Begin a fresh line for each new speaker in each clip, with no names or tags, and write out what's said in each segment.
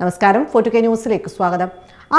നമസ്കാരം. ഫോർട്ടു കെ ന്യൂസിലേക്ക് സ്വാഗതം.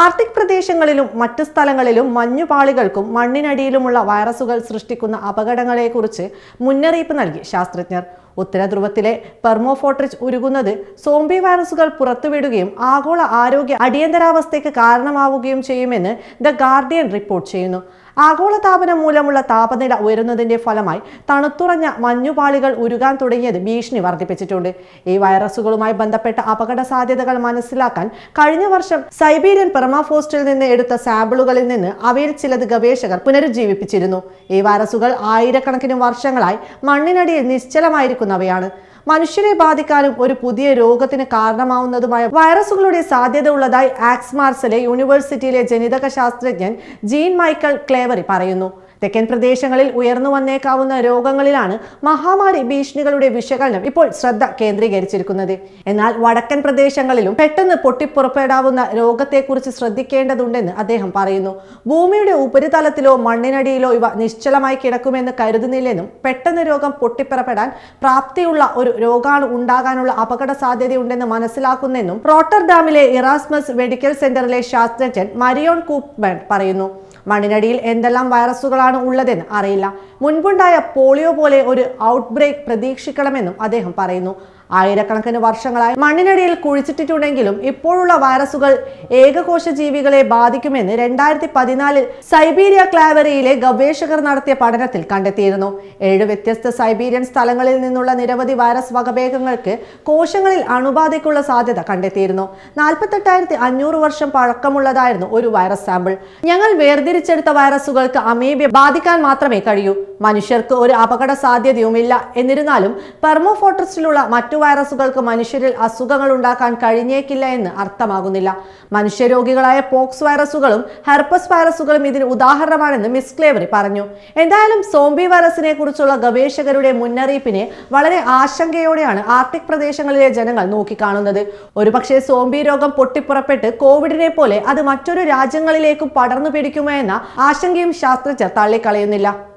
ആർട്ടിക് പ്രദേശങ്ങളിലും മറ്റു സ്ഥലങ്ങളിലും മഞ്ഞുപാളികൾക്കും മണ്ണിനടിയിലുമുള്ള വൈറസുകൾ സൃഷ്ടിക്കുന്ന അപകടങ്ങളെക്കുറിച്ച് മുന്നറിയിപ്പ് നൽകി ശാസ്ത്രജ്ഞർ. ഉത്തര ധ്രുവത്തിലെ പെർമോഫോട്രിച്ച് ഉരുകുന്നത് സോംബി വൈറസുകൾ പുറത്തുവിടുകയും ആഗോള ആരോഗ്യ അടിയന്തരാവസ്ഥയ്ക്ക് കാരണമാവുകയും ചെയ്യുമെന്ന് ദ ഗാർഡിയൻ റിപ്പോർട്ട് ചെയ്യുന്നു. ആഗോളതാപനം മൂലമുള്ള താപനില ഉയരുന്നതിന്റെ ഫലമായി തണുത്തുറഞ്ഞ മഞ്ഞുപാളികൾ ഉരുകാൻ തുടങ്ങിയത് ഭീഷണി വർദ്ധിപ്പിച്ചിട്ടുണ്ട്. ഈ വൈറസുകളുമായി ബന്ധപ്പെട്ട അപകട സാധ്യതകൾ മനസ്സിലാക്കാൻ കഴിഞ്ഞ വർഷം സൈബീരിയൻ പെർമാഫോസ്റ്റിൽ നിന്ന് എടുത്ത സാമ്പിളുകളിൽ നിന്ന് അവയിൽ ചിലത് ഗവേഷകർ പുനരുജ്ജീവിപ്പിച്ചിരുന്നു. ഈ വൈറസുകൾ ആയിരക്കണക്കിന് വർഷങ്ങളായി മണ്ണിനടിയിൽ നിശ്ചലമായിരിക്കുന്നവയാണ്. മനുഷ്യരെ ബാധിക്കാനും ഒരു പുതിയ രോഗത്തിന് കാരണമാവുന്നതുമായ വൈറസുകളുടെ സാധ്യത ഉള്ളതായി ആക്സ്മാർസിലെ യൂണിവേഴ്സിറ്റിയിലെ ജനിതക ശാസ്ത്രജ്ഞൻ ജീൻ മൈക്കൽ ക്ലേവറി പറയുന്നു. തെക്കൻ പ്രദേശങ്ങളിൽ ഉയർന്നു വന്നേക്കാവുന്ന രോഗങ്ങളിലാണ് മഹാമാരി ഭീഷണികളുടെ വിശകലനം ഇപ്പോൾ ശ്രദ്ധ കേന്ദ്രീകരിച്ചിരിക്കുന്നത്. എന്നാൽ വടക്കൻ പ്രദേശങ്ങളിലും പെട്ടെന്ന് പൊട്ടിപ്പുറപ്പെടാവുന്ന രോഗത്തെക്കുറിച്ച് ശ്രദ്ധിക്കേണ്ടതുണ്ടെന്ന് അദ്ദേഹം പറയുന്നു. ഭൂമിയുടെ ഉപരിതലത്തിലോ മണ്ണിനടിയിലോ ഇവ നിശ്ചലമായി കിടക്കുമെന്ന് കരുതുന്നില്ലെന്നും പെട്ടെന്ന് രോഗം പൊട്ടിപ്പുറപ്പെടാൻ പ്രാപ്തിയുള്ള ഒരു രോഗാണ് ഉണ്ടാകാനുള്ള അപകട സാധ്യതയുണ്ടെന്ന് മനസ്സിലാക്കുന്നെന്നും റോട്ടർഡാമിലെ ഇറാസ്മസ് മെഡിക്കൽ സെന്ററിലെ ശാസ്ത്രജ്ഞൻ മരിയോൺ കൂപ്പ്മാൻ പറയുന്നു. മണ്ണിനടിയിൽ എന്തെല്ലാം വൈറസുകളാണ് ഉള്ളതെന്ന് അറിയില്ല. മുൻപുണ്ടായ പോളിയോ പോലെ ഒരു ഔട്ട്ബ്രേക്ക് പ്രതീക്ഷിക്കണമെന്നും അദ്ദേഹം പറയുന്നു. ആയിരക്കണക്കിന് വർഷങ്ങളായി മണ്ണിനടിയിൽ കുഴിച്ചിട്ടിട്ടുണ്ടെങ്കിലും ഇപ്പോഴുള്ള വൈറസുകൾ ഏകകോശ ജീവികളെ ബാധിക്കുമെന്ന് രണ്ടായിരത്തി പതിനാലിൽ സൈബീരിയ ക്ലാവറിയിലെ ഗവേഷകർ നടത്തിയ പഠനത്തിൽ കണ്ടെത്തിയിരുന്നു. ഏഴ് വ്യത്യസ്ത സൈബീരിയൻ സ്ഥലങ്ങളിൽ നിന്നുള്ള നിരവധി വൈറസ് വകഭേദങ്ങൾക്ക് കോശങ്ങളിൽ അണുബാധയ്ക്കുള്ള സാധ്യത കണ്ടെത്തിയിരുന്നു. നാൽപ്പത്തെട്ടായിരത്തി അഞ്ഞൂറ് വർഷം പഴക്കമുള്ളതായിരുന്നു ഒരു വൈറസ് സാമ്പിൾ. ഞങ്ങൾ വേർതിരിച്ചെടുത്ത വൈറസുകൾക്ക് അമീബ്യ ബാധിക്കാൻ മാത്രമേ കഴിയൂ. മനുഷ്യർക്ക് ഒരു അപകട സാധ്യതയുമില്ല എന്നിരുന്നാലും പെർമോഫോട്ടസിലുള്ള മറ്റു വൈറസുകൾക്ക് മനുഷ്യരിൽ അസുഖങ്ങൾ ഉണ്ടാക്കാൻ കഴിഞ്ഞേക്കില്ല എന്ന് അർത്ഥമാകുന്നില്ല. മനുഷ്യരോഗികളായ പോക്സ് വൈറസുകളും ഹെർപ്പസ് വൈറസുകളും ഇതിന് ഉദാഹരണമാണെന്ന് മിസ് ക്ലേവറി പറഞ്ഞു. എന്തായാലും സോംബി വൈറസിനെ കുറിച്ചുള്ള ഗവേഷകരുടെ മുന്നറിയിപ്പിനെ വളരെ ആശങ്കയോടെയാണ് ആർട്ടിക് പ്രദേശങ്ങളിലെ ജനങ്ങൾ നോക്കിക്കാണുന്നത്. ഒരുപക്ഷെ സോംബി രോഗം പൊട്ടിപ്പുറപ്പെട്ട് കോവിഡിനെ പോലെ അത് മറ്റൊരു രാജ്യങ്ങളിലേക്കും പടർന്നു പിടിക്കുമോ എന്ന ആശങ്കയും ശാസ്ത്രജ്ഞർ തള്ളിക്കളയുന്നില്ല.